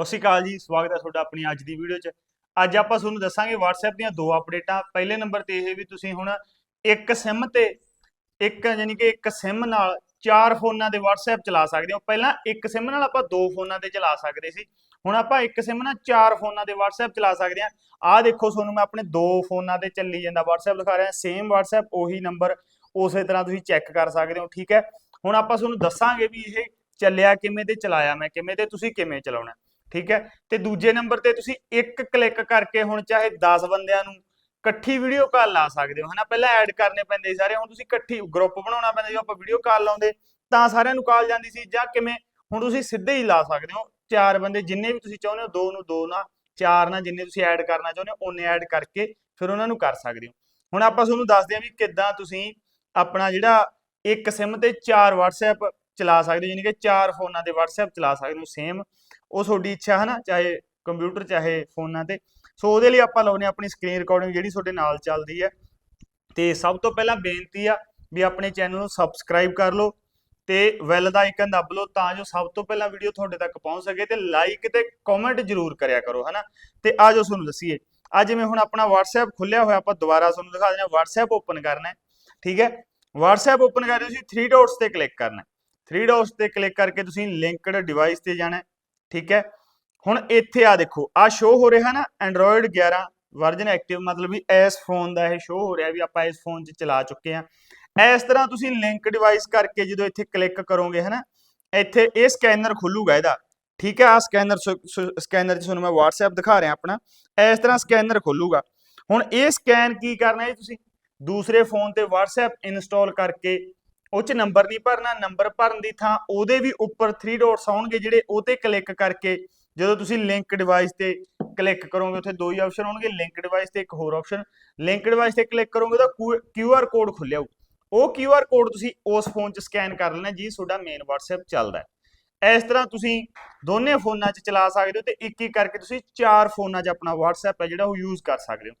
ਸਤਿ ਸ਼੍ਰੀ ਅਕਾਲ ਜੀ, ਸਵਾਗਤ ਹੈ ਤੁਹਾਡਾ ਆਪਣੀ ਅੱਜ ਦੀ ਵੀਡੀਓ 'ਚ। ਅੱਜ ਆਪਾਂ ਤੁਹਾਨੂੰ ਦੱਸਾਂਗੇ WhatsApp ਦੀਆਂ ਦੋ ਅਪਡੇਟਾਂ ਪਹਿਲੇ ਨੰਬਰ ਤੇ ਇਹ ਵੀ ਤੁਸੀਂ ਹੁਣ ਇੱਕ SIM ਤੇ, ਇੱਕ ਯਾਨੀ ਕਿ ਇੱਕ SIM ਨਾਲ ਚਾਰ ਫੋਨਾਂ ਦੇ WhatsApp ਚਲਾ ਸਕਦੇ ਹੋ। ਪਹਿਲਾਂ ਇੱਕ SIM ਨਾਲ ਆਪਾਂ ਦੋ ਫੋਨਾਂ ਤੇ ਚਲਾ ਸਕਦੇ ਸੀ। ਹੁਣ ਆਪਾਂ ਇੱਕ SIM ਨਾਲ ਚਾਰ ਫੋਨਾਂ ਦੇ WhatsApp ਚਲਾ ਸਕਦੇ ਹਾਂ। ਆਹ ਦੇਖੋ ਤੁਹਾਨੂੰ ਮੈਂ ਆਪਣੇ ਦੋ ਫੋਨਾਂ ਤੇ ਚੱਲੀ ਜਾਂਦਾ WhatsApp ਦਿਖਾ ਰਿਹਾ। ਸੇਮ WhatsApp, ਉਹੀ ਨੰਬਰ ਉਸੇ ਤਰ੍ਹਾਂ ਤੁਸੀਂ ਚੈੱਕ ਕਰ ਸਕਦੇ ਹੋ, ਠੀਕ ਹੈ? ਹੁਣ ਆਪਾਂ ਤੁਹਾਨੂੰ ਦੱਸਾਂਗੇ ਵੀ ਇਹ ਚੱਲਿਆ ਕਿਵੇਂ ਤੇ ਚਲਾਇਆ ਮੈਂ, ਕਿਵੇਂ ਤੇ ਤੁਸੀਂ ਕਿਵੇਂ ਚਲਾਉਣਾ ਠੀਕ ਹੈ? ਤੇ ਦੂਜੇ ਨੰਬਰ ਤੇ ਤੁਸੀਂ ਇੱਕ ਕਲਿੱਕ ਕਰਕੇ ਹੁਣ ਚਾਹੇ 10 ਬੰਦਿਆਂ ਨੂੰ ਇਕੱਠੀ ਵੀਡੀਓ ਕਾਲ ਲਾ ਸਕਦੇ ਹੋ, ਹਨਾ? ਪਹਿਲਾਂ ਐਡ ਕਰਨੇ ਪੈਂਦੇ ਸਾਰੇ, ਹੁਣ ਤੁਸੀਂ ਇਕੱਠੀ ਗਰੁੱਪ ਬਣਾਉਣਾ ਪੈਂਦਾ, ਜਦੋਂ ਆਪਾਂ ਵੀਡੀਓ ਕਾਲ ਲਾਉਂਦੇ, ਤਾਂ ਸਾਰਿਆਂ ਨੂੰ ਕਾਲ ਜਾਂਦੀ ਸੀ, ਜਾਂ ਕਿਵੇਂ? ਹੁਣ ਤੁਸੀਂ ਸਿੱਧੇ ਹੀ ਲਾ ਸਕਦੇ ਹੋ, ਚਾਰ ਬੰਦੇ ਜਿੰਨੇ ਵੀ ਤੁਸੀਂ ਚਾਹੁੰਦੇ ਹੋ, ਦੋ ਨੂੰ ਦੋ ਨਾਲ ਚਾਰ ਨਾਲ ਜਿੰਨੇ ਤੁਸੀਂ ਐਡ ਕਰਨਾ ਚਾਹੁੰਦੇ ਹੋ, ਉਹਨੇ ਐਡ ਕਰਕੇ ਫਿਰ ਉਹਨਾਂ ਨੂੰ ਕਰ ਸਕਦੇ ਹੋ। ਹੁਣ ਆਪਾਂ ਤੁਹਾਨੂੰ ਦੱਸਦੇ ਹਾਂ ਵੀ ਕਿੱਦਾਂ ਤੁਸੀਂ ਆਪਣਾ ਜਿਹੜਾ ਇੱਕ SIM ਤੇ ਚਾਰ WhatsApp ਚਲਾ ਸਕਦੇ ਹੋ, ਯਾਨੀ ਕਿ ਚਾਰ ਫੋਨਾਂ ਦੇ WhatsApp ਚਲਾ ਸਕਦੇ ਹੋ ਸੇਮ ਉਹ ਤੁਹਾਡੀ ਇੱਛਾ ਹੈ ਨਾ ਚਾਹੇ ਕੰਪਿਊਟਰ ਚਾਹੇ ਫੋਨਾਂ ਤੇ। ਸੋ ਉਹਦੇ ਲਈ ਆਪਾਂ ਲਾਉਨੇ ਆਪਣੀ ਸਕਰੀਨ ਰਿਕਾਰਡਿੰਗ ਜਿਹੜੀ ਤੁਹਾਡੇ ਨਾਲ ਚੱਲਦੀ ਹੈ। ਤੇ ਸਭ ਤੋਂ ਪਹਿਲਾਂ ਬੇਨਤੀ ਆ ਵੀ ਆਪਣੇ ਚੈਨਲ ਨੂੰ ਸਬਸਕ੍ਰਾਈਬ ਕਰ ਲਓ ਤੇ ਵੈਲ ਦਾ ਆਈਕਨ ਦੱਬ ਲਓ ਤਾਂ ਜੋ ਸਭ ਤੋਂ ਪਹਿਲਾਂ ਵੀਡੀਓ ਤੁਹਾਡੇ ਤੱਕ ਪਹੁੰਚ ਸਕੇ ਤੇ ਲਾਈਕ ਤੇ ਕਮੈਂਟ ਜ਼ਰੂਰ ਕਰਿਆ ਕਰੋ, ਹਨਾ। ਤੇ ਆ ਜੋ ਤੁਹਾਨੂੰ ਦੱਸੀਏ। ਆ ਜਿਵੇਂ ਹੁਣ ਆਪਣਾ WhatsApp ਖੁੱਲਿਆ ਹੋਇਆ, ਆਪਾਂ ਦੁਬਾਰਾ ਤੁਹਾਨੂੰ ਦਿਖਾ ਦਿੰਦੇ ਹਾਂ। WhatsApp ਓਪਨ ਕਰਨਾ ਹੈ, ਠੀਕ ਹੈ? WhatsApp ਓਪਨ ਕਰਦੇ ਤੁਸੀਂ 3 ਡਾਟਸ ਤੇ ਕਲਿੱਕ ਕਰਨਾ ਹੈ। 3 ਡਾਟਸ ਤੇ ਕਲਿੱਕ ਕਰਕੇ ਤੁਸੀਂ ਲਿੰਕਡ ਡਿਵਾਈਸ ਤੇ ਜਾਣਾ ਠੀਕ ਹੈ? ਹੁਣ ਇੱਥੇ ਆ ਦੇਖੋ, ਆ ਸ਼ੋ ਹੋ ਰਿਹਾ ਨਾ Android 11 ਵਰਜਨ ਐਕਟਿਵ ਮਤਲਬ ਵੀ ਇਸ ਫੋਨ ਦਾ ਇਹ ਸ਼ੋ ਹੋ ਰਿਹਾ ਵੀ ਆਪਾਂ ਇਸ ਫੋਨ 'ਚ ਚਲਾ ਚੁੱਕੇ ਆ ਇਸ ਤਰ੍ਹਾਂ ਤੁਸੀਂ ਲਿੰਕ ਡਿਵਾਈਸ ਕਰਕੇ ਜਦੋਂ ਇੱਥੇ ਕਲਿੱਕ ਕਰੋਗੇ ਹਨਾ, ਇੱਥੇ ਇਹ ਸਕੈਨਰ ਖੁੱਲੂਗਾ ਇਹਦਾ। ਠੀਕ ਹੈ? ਆ ਸਕੈਨਰ ਸਕੈਨਰ 'ਚ ਤੁਹਾਨੂੰ ਮੈਂ WhatsApp ਦਿਖਾ ਰਿਹਾ ਆਪਣਾ। ਇਸ ਤਰ੍ਹਾਂ ਸਕੈਨਰ ਖੁੱਲੂਗਾ। ਹੁਣ ਇਹ ਸਕੈਨ ਕੀ ਕਰਨਾ ਹੈ ਤੁਸੀਂ? ਦੂਸਰੇ ਫੋਨ ਤੇ WhatsApp ਇੰਸਟਾਲ ਕਰਕੇ ਉਹ 'ਚ ਨੰਬਰ ਨਹੀਂ ਭਰਨਾ, ਨੰਬਰ ਭਰਨ ਦੀ ਥਾਂ ਉਹਦੇ ਵੀ ਉੱਪਰ 3 ਡਾਟਸ ਆਉਣਗੇ ਜਿਹੜੇ ਉਹ ਤੇ ਕਲਿੱਕ ਕਰਕੇ ਜਦੋਂ ਤੁਸੀਂ ਲਿੰਕ ਡਿਵਾਈਸ ਤੇ ਕਲਿੱਕ ਕਰੋਗੇ, ਉੱਥੇ ਦੋ ਹੀ ਆਪਸ਼ਨ ਆਉਣਗੇ ਲਿੰਕ ਡਿਵਾਈਸ ਤੇ ਇੱਕ ਹੋਰ ਆਪਸ਼ਨ ਲਿੰਕ ਡਿਵਾਈਸ ਤੇ ਕਲਿੱਕ ਕਰੋਗੇ ਤਾਂ ਕਿਊ ਆਰ ਕੋਡ ਖੁੱਲਿਆ ਹੋਊ। ਉਹ ਆਰ ਕੋਡ ਤੁਸੀਂ ਉਸ ਫੋਨ 'ਚ ਸਕੈਨ ਕਰ ਲੈਣਾ ਜੀ, ਤੁਹਾਡਾ ਮੇਨ WhatsApp ਚੱਲਦਾ ਇਸ ਤਰ੍ਹਾਂ ਤੁਸੀਂ ਦੋਨੇ ਫੋਨਾਂ 'ਚ ਚਲਾ ਸਕਦੇ ਹੋ ਤੇ ਇੱਕ ਇੱਕ ਕਰਕੇ ਤੁਸੀਂ ਚਾਰ ਫੋਨਾਂ 'ਚ ਆਪਣਾ WhatsApp ਹੈ ਜਿਹੜਾ ਉਹ ਯੂਜ਼ ਕਰ ਸਕਦੇ ਹੋ।